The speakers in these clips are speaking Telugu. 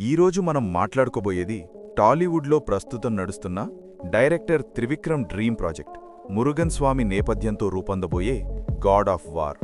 ఈరోజు మనం మాట్లాడుకోబోయేది టాలీవుడ్లో ప్రస్తుతం నడుస్తున్న director Trivikram dream project Murugan Swami నేపథ్యంతో రూపొందబోయే గాడ్ ఆఫ్ వార్.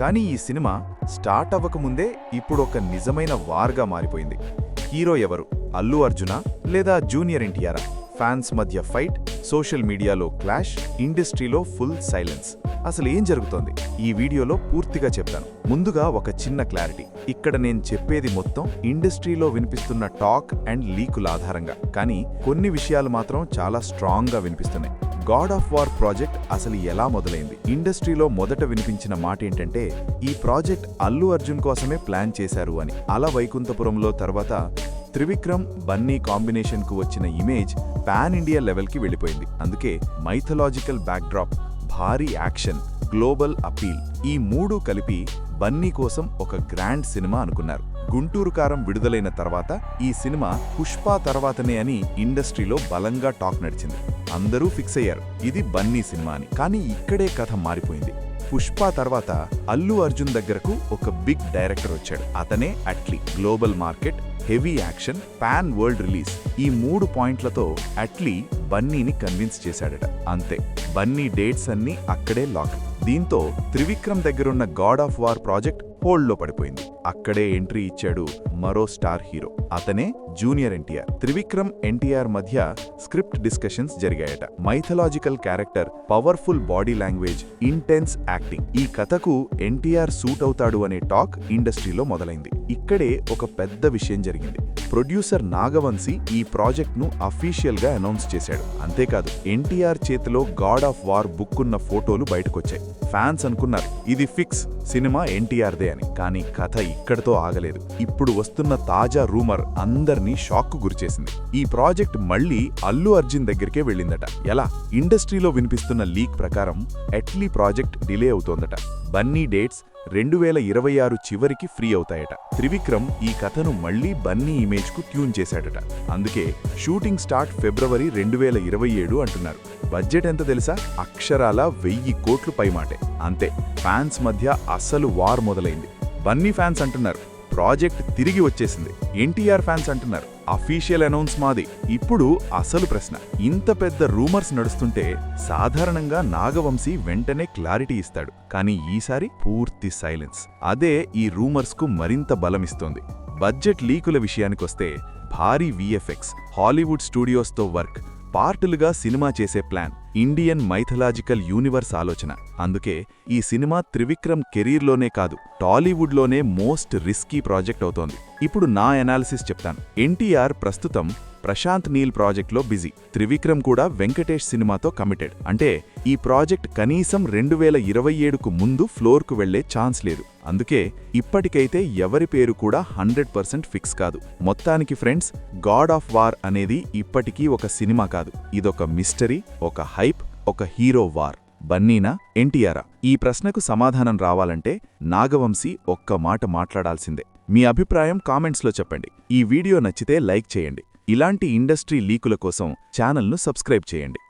కానీ ఈ సినిమా స్టార్ట్ అవ్వకముందే ఇప్పుడు ఒక నిజమైన వార్గా మారిపోయింది. హీరో ఎవరు? అల్లు అర్జున లేదా జూనియర్ ఎన్టీఆర్? ఫ్యాన్స్ మధ్య ఫైట్ సోషల్ మీడియాలో క్లాష్ ఇండస్ట్రీలో ఫుల్ సైలెన్స్. అసలు ఏం జరుగుతోంది? ఈ వీడియోలో పూర్తిగా చెప్తాను. ముందుగా ఒక చిన్న క్లారిటీ. ఇక్కడ నేను చెప్పేది మొత్తం ఇండస్ట్రీలో వినిపిస్తున్న టాక్ అండ్ లీకుల ఆధారంగా. కానీ కొన్ని విషయాలు మాత్రం చాలా స్ట్రాంగ్గా వినిపిస్తున్నాయి. గాడ్ ఆఫ్ వార్ ప్రాజెక్ట్ అసలు ఎలా మొదలైంది? ఇండస్ట్రీలో మొదట వినిపించిన మాట ఏంటంటే ఈ ప్రాజెక్ట్ అల్లు అర్జున్ కోసమే ప్లాన్ చేశారు అని. అలా వైకుంఠపురంలో తర్వాత త్రివిక్రమ్ బన్నీ కాంబినేషన్కు వచ్చిన ఇమేజ్ పాన్ ఇండియా లెవెల్కి వెళ్ళిపోయింది. అందుకే మైథలాజికల్ బ్యాక్డ్రాప్ భారీ యాక్షన్ గ్లోబల్ అపీల్ ఈ మూడు కలిపి బన్నీ కోసం ఒక గ్రాండ్ సినిమా అనుకున్నారు. గుంటూరు కారం విడుదలైన తర్వాత ఈ సినిమా పుష్ప తర్వాతనే అని ఇండస్ట్రీలో బలంగా టాక్ నడిచింది. అందరూ ఫిక్స్ అయ్యారు. ఇది బన్నీ సినిమా అని. కానీ ఇక్కడే కథ మారిపోయింది. పుష్ప తర్వాత అల్లు అర్జున్ దగ్గరకు ఒక బిగ్ డైరెక్టర్ వచ్చాడు. అతనే Atlee global market heavy action pan world release. ఈ మూడు పాయింట్లతో అట్లీ బన్నీని కన్విన్స్ చేశాడట. అంతే బన్నీ డేట్స్ అన్నీ అక్కడే లాక్. దీంతో త్రివిక్రమ్ దగ్గరున్న గాడ్ ఆఫ్ వార్ ప్రాజెక్ట్ హోల్డ్లో పడిపోయింది. అక్కడే ఎంట్రీ ఇచ్చాడు మరో స్టార్ హీరో. అతనే జూనియర్ ఎన్టీఆర్. త్రివిక్రమ్ ఎన్టీఆర్ మధ్య script discussions జరిగాయట. Mythological character powerful body language intense acting. ఈ కథకు ఎన్టీఆర్ సూట్ అవుతాడు అనే టాక్ ఇండస్ట్రీలో మొదలైంది. ఇక్కడే ఒక పెద్ద విషయం జరిగింది. ప్రొడ్యూసర్ నాగవంశీ ఈ ప్రాజెక్ట్ను అఫీషియల్గా అనౌన్స్ చేశాడు. అంతేకాదు ఎన్టీఆర్ చేతిలో గాడ్ ఆఫ్ వార్ బుక్ ఉన్న ఫోటోలు బయటకొచ్చాయి. ఫ్యాన్స్ అనుకున్నారు. ఇది ఫిక్స్ సినిమా ఎన్టీఆర్దే అని. కానీ కథ ఇక్కడతో ఆగలేదు. ఇప్పుడు వస్తున్న తాజా రూమర్ అందర్నీ షాక్ గురిచేసింది. ఈ ప్రాజెక్ట్ మళ్ళీ అల్లు అర్జున్ దగ్గరికే వెళ్ళిందట. ఎలా? ఇండస్ట్రీలో వినిపిస్తున్న లీక్ ప్రకారం ఎట్లీ ప్రాజెక్ట్ డిలే అవుతోందట. బన్నీ డేట్స్ రెండు వేల ఇరవై ఆరు చివరికి ఫ్రీ అవుతాయట. త్రివిక్రమ్ ఈ కథను మళ్ళీ బన్నీ ఇమేజ్కు ట్యూన్ చేశాడట. అందుకే షూటింగ్ స్టార్ట్ ఫిబ్రవరి రెండు వేల ఇరవై ఏడు అంటున్నారు. బడ్జెట్ ఎంత తెలుసా? అక్షరాల వెయ్యి కోట్లు పైమాటే. అంతే ఫ్యాన్స్ మధ్య అస్సలు వార్ మొదలైంది. బన్నీ ఫ్యాన్స్ అంటున్నారు ప్రాజెక్ట్ తిరిగి వచ్చేసింది. ఎన్టీఆర్ ఫ్యాన్స్ అంటున్నారు అఫీషియల్ అనౌన్స్ మాది. ఇప్పుడు అసలు ప్రశ్న ఇంత పెద్ద రూమర్స్ నడుస్తుంటే సాధారణంగా నాగవంశీ వెంటనే క్లారిటీ ఇస్తాడు. కానీ ఈసారి పూర్తి సైలెన్స్. అదే ఈ రూమర్స్కు మరింత బలమిస్తోంది. బడ్జెట్ లీకుల విషయానికొస్తే భారీ విఎఫ్ఎక్స్ హాలీవుడ్ స్టూడియోస్తో వర్క్ పార్టులుగా సినిమా చేసే ప్లాన్ ఇండియన్ మైథలాజికల్ యూనివర్స్ ఆలోచన. అందుకే ఈ సినిమా త్రివిక్రమ్ కెరీర్లోనే కాదు టాలీవుడ్లోనే మోస్ట్ రిస్కీ ప్రాజెక్ట్ అవుతోంది. ఇప్పుడు నా ఎనాలిసిస్ చెప్తాను. ఎన్టీఆర్ ప్రస్తుతం ప్రశాంత్ నీల్ ప్రాజెక్ట్లో బిజీ. త్రివిక్రమ్ కూడా వెంకటేష్ సినిమాతో కమిటెడ్. అంటే ఈ ప్రాజెక్ట్ కనీసం రెండు వేల ఇరవై ఏడుకు ముందు ఫ్లోర్కు వెళ్ళే ఛాన్స్ లేదు. అందుకే ఇప్పటికైతే ఎవరి పేరు కూడా హండ్రెడ్ పర్సెంట్ ఫిక్స్ కాదు. మొత్తానికి ఫ్రెండ్స్ గాడ్ ఆఫ్ వార్ అనేది ఇప్పటికీ ఒక సినిమా కాదు. ఇదొక మిస్టరీ ఒక హైప్ ఒక హీరో వార్. బన్నీనా ఎన్టీఆరా? ఈ ప్రశ్నకు సమాధానం రావాలంటే నాగవంశీ ఒక్క మాట మాట్లాడాల్సిందే. మీ అభిప్రాయం కామెంట్స్లో చెప్పండి. ఈ వీడియో నచ్చితే లైక్ చేయండి. ఇలాంటి ఇండస్ట్రీ లీకుల కోసం ఛానల్ను సబ్స్క్రైబ్ చేయండి.